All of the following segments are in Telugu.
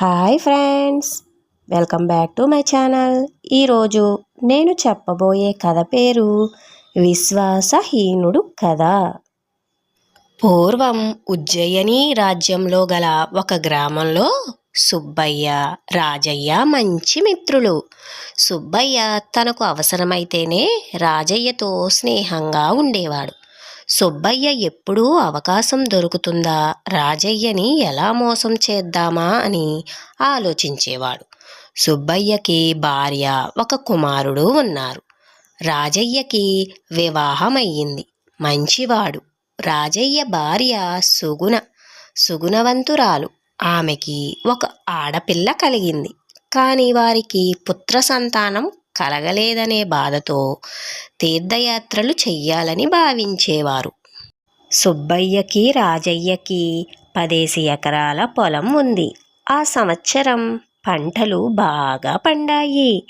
Hi friends welcome back to my channel. ఈరోజు నేను చెప్పబోయే కథ పేరు విశ్వాసహీనుడు కథ. పూర్వం ఉజ్జయిని రాజ్యంలో గల ఒక గ్రామంలో సుబ్బయ్య రాజయ్య మంచి మిత్రులు. సుబ్బయ్య తనకు అవసరమైతేనే రాజయ్యతో స్నేహంగా ఉండేవాడు. సుబ్బయ్య ఎప్పుడూ అవకాశం దొరుకుతుందా? రాజయ్యని ఎలా మోసం చేద్దామా? అని ఆలోచించేవాడు. సుబ్బయ్యకి భార్య ఒక కుమారుడు ఉన్నారు. రాజయ్యకి వివాహమయ్యింది. మంచివాడు. రాజయ్య భార్య సుగుణ. సుగుణవంతురాలు. ఆమెకి ఒక ఆడపిల్ల కలిగింది. కానీ వారికి పుత్ర సంతానం కలగలేదనే బాధతో తీర్థయాత్రలు చెయ్యాలని భావించేవారు. సుబ్బయ్యకి రాజయ్యకి పదేసి ఎకరాల పొలం ఉంది. ఆ సంవత్సరం పంటలు బాగా పండాయి.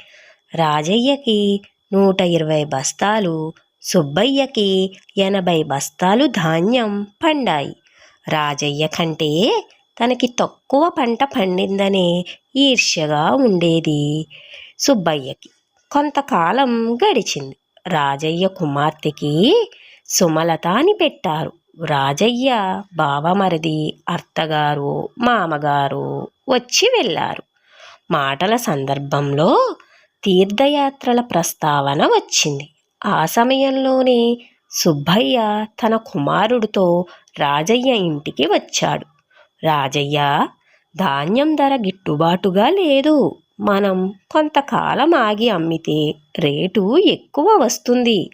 రాజయ్యకి నూట ఇరవై బస్తాలు సుబ్బయ్యకి ఎనభై బస్తాలు ధాన్యం పండాయి. రాజయ్య కంటే తనకి తక్కువ పంట పండిందనే ఈర్ష్యగా ఉండేది సుబ్బయ్యకి. కొంతకాలం గడిచింది. రాజయ్య కుమార్తెకి సుమలత అని పెట్టారు. రాజయ్య బావమరిది అత్తగారు మామగారు వచ్చి వెళ్ళారు. మాటల సందర్భంలో తీర్థయాత్రల ప్రస్తావన వచ్చింది. ఆ సమయంలోనే సుబ్బయ్య తన కుమారుడితో రాజయ్య ఇంటికి వచ్చాడు. రాజయ్య ధాన్యం ధర గిట్టుబాటుగా లేదు. మనం కొంతకాలం ఆగి అమ్మితే రేటు ఎక్కువ వస్తుంది.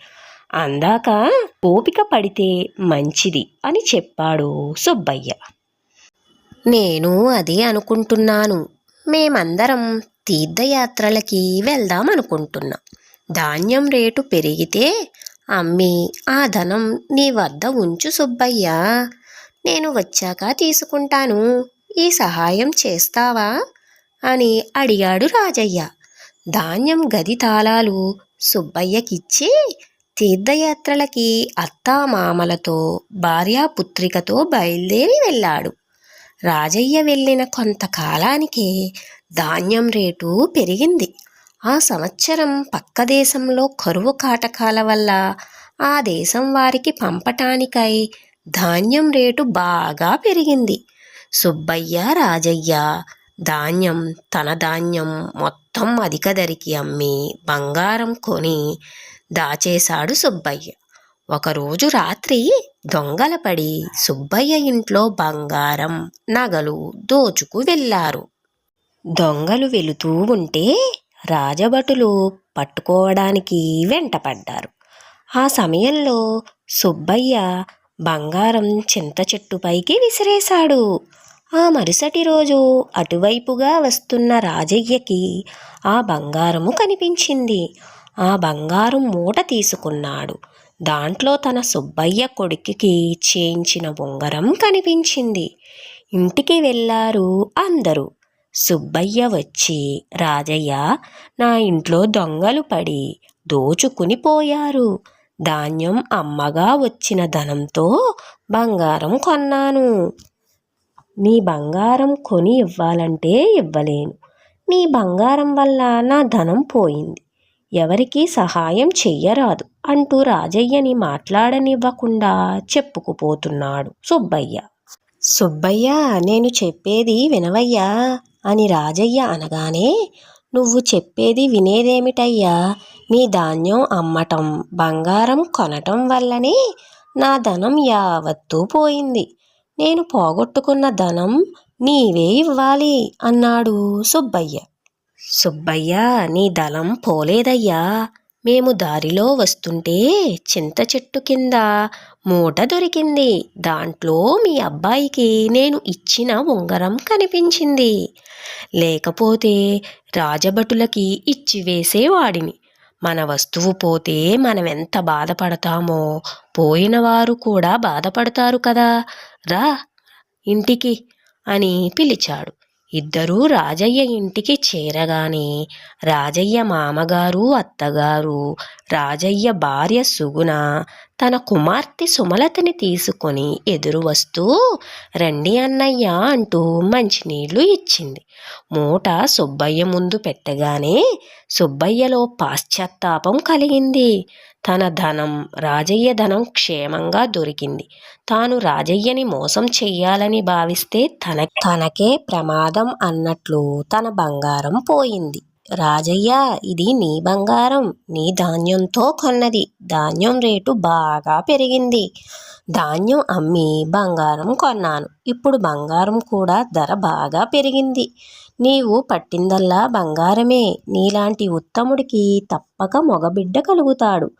అందాక ఓపిక పడితే మంచిది అని చెప్పాడు సుబ్బయ్య. నేను అదే అనుకుంటున్నాను. మేమందరం తీర్థయాత్రలకి వెళ్దాం అనుకుంటున్నాం ధాన్యం రేటు పెరిగితే అమ్మి ఆ ధనం నీ వద్ద ఉంచు సుబ్బయ్య. నేను వచ్చాక తీసుకుంటాను. ఈ సహాయం చేస్తావా? అని అడిగాడు రాజయ్య. ధాన్యం గది తాళాలు సుబ్బయ్యకిచ్చి తీర్థయాత్రలకి అత్తామామలతో భార్యాపుత్రికతో బయలుదేరి వెళ్ళాడు. రాజయ్య వెళ్ళిన కొంతకాలానికే ధాన్యం రేటు పెరిగింది. ఆ సంవత్సరం పక్క దేశంలో కరువు కాటకాల వల్ల ఆ దేశం వారికి పంపటానికై ధాన్యం రేటు బాగా పెరిగింది. సుబ్బయ్య రాజయ్య ధాన్యం తన ధాన్యం మొత్తం అధిక ధరికి అమ్మి బంగారం కొని దాచేశాడు సుబ్బయ్య. ఒకరోజు రాత్రి దొంగలపడి సుబ్బయ్య ఇంట్లో బంగారం నగలు దోచుకు వెళ్ళారు. దొంగలు వెళుతూ ఉంటే రాజభటులు పట్టుకోవడానికి వెంటపడ్డారు. ఆ సమయంలో సుబ్బయ్య బంగారం చింత చెట్టుపైకి విసిరేశాడు. ఆ మరుసటి రోజు అటువైపుగా వస్తున్న రాజయ్యకి ఆ బంగారము కనిపించింది. ఆ బంగారం మూట తీసుకున్నాడు. దాంట్లో తన సుబ్బయ్య కొడుకుకి చేయించిన ఉంగరం కనిపించింది. ఇంటికి వెళ్ళారు అందరూ. సుబ్బయ్య వచ్చి రాజయ్య నా ఇంట్లో దొంగలు పడి దోచుకుని పోయారు. ధాన్యం అమ్మగా వచ్చిన ధనంతో బంగారం కొన్నాను. నీ బంగారం కొని ఇవ్వాలంటే ఇవ్వలేను. నీ బంగారం వల్ల నా ధనం పోయింది. ఎవరికీ సహాయం చెయ్యరాదు అంటూ రాజయ్యని మాట్లాడనివ్వకుండా చెప్పుకుపోతున్నాడు సుబ్బయ్య. సుబ్బయ్య నేను చెప్పేది వినవయ్యా అని రాజయ్య అనగానే నువ్వు చెప్పేది వినేదేమిటయ్యా? నీ ధాన్యం అమ్మటం బంగారం కొనటం వల్లనే నా ధనం యావత్తూ పోయింది. నేను పోగొట్టుకున్న ధనం నీవే ఇవ్వాలి అన్నాడు సుబ్బయ్య. సుబ్బయ్య నీ దళం పోలేదయ్యా. మేము దారిలో వస్తుంటే చింత చెట్టు కింద మూట దొరికింది. దాంట్లో మీ అబ్బాయికి నేను ఇచ్చిన ఉంగరం కనిపించింది. లేకపోతే రాజభటులకి ఇచ్చి వేసేవాడిని మన వస్తువు పోతే మనం ఎంత బాధపడతామో పోయినవారు కూడా బాధపడతారు కదా. రా ఇంటికి అని పిలిచాడు. ఇద్దరూ రాజయ్య ఇంటికి చేరగానే రాజయ్య మామగారు అత్తగారు రాజయ్య భార్య సుగుణ తన కుమార్తె సుమలతని తీసుకొని ఎదురు వస్తూ రండి అన్నయ్య అంటూ మంచినీళ్ళు ఇచ్చింది. మూట సుబ్బయ్య ముందు పెట్టగానే సుబ్బయ్యలో పాశ్చాత్తాపం కలిగింది. తన ధనం రాజయ్య ధనం క్షేమంగా దొరికింది. తాను రాజయ్యని మోసం చెయ్యాలని భావిస్తే తన తనకే ప్రమాదం అన్నట్లు తన బంగారం పోయింది. రాజయ్య ఇది నీ బంగారం నీ ధాన్యంతో కొన్నది. ధాన్యం రేటు బాగా పెరిగింది. ధాన్యం అమ్మి బంగారం కొన్నాను. ఇప్పుడు బంగారం కూడా ధర బాగా పెరిగింది. నీవు పట్టిందల్లా బంగారమే. నీలాంటి ఉత్తముడికి తప్పక మొగబిడ్డ కలుగుతాడు.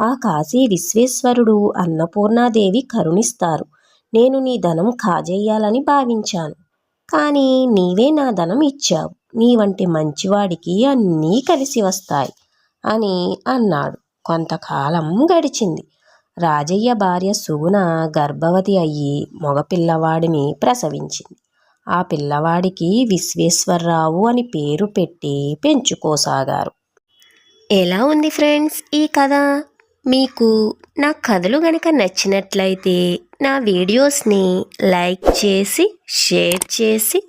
ఆ కాశీ విశ్వేశ్వరుడు అన్నపూర్ణాదేవి కరుణిస్తారు. నేను నీ ధనం కాజేయాలని భావించాను. కానీ నీవే నా ధనం ఇచ్చావు. నీ వంటి మంచివాడికి అన్నీ కలిసి వస్తాయి అని అన్నాడు. కొంతకాలం గడిచింది. రాజయ్య భార్య సుగుణ గర్భవతి అయ్యి మగపిల్లవాడిని ప్రసవించింది. ఆ పిల్లవాడికి విశ్వేశ్వరరావు అని పేరు పెట్టి పెంచుకోసాగారు. ఎలా ఉంది ఫ్రెండ్స్ ఈ కథ? మీకు నా కథలు గనక నచ్చినట్లయితే నా వీడియోస్ని లైక్ చేసి షేర్ చేసి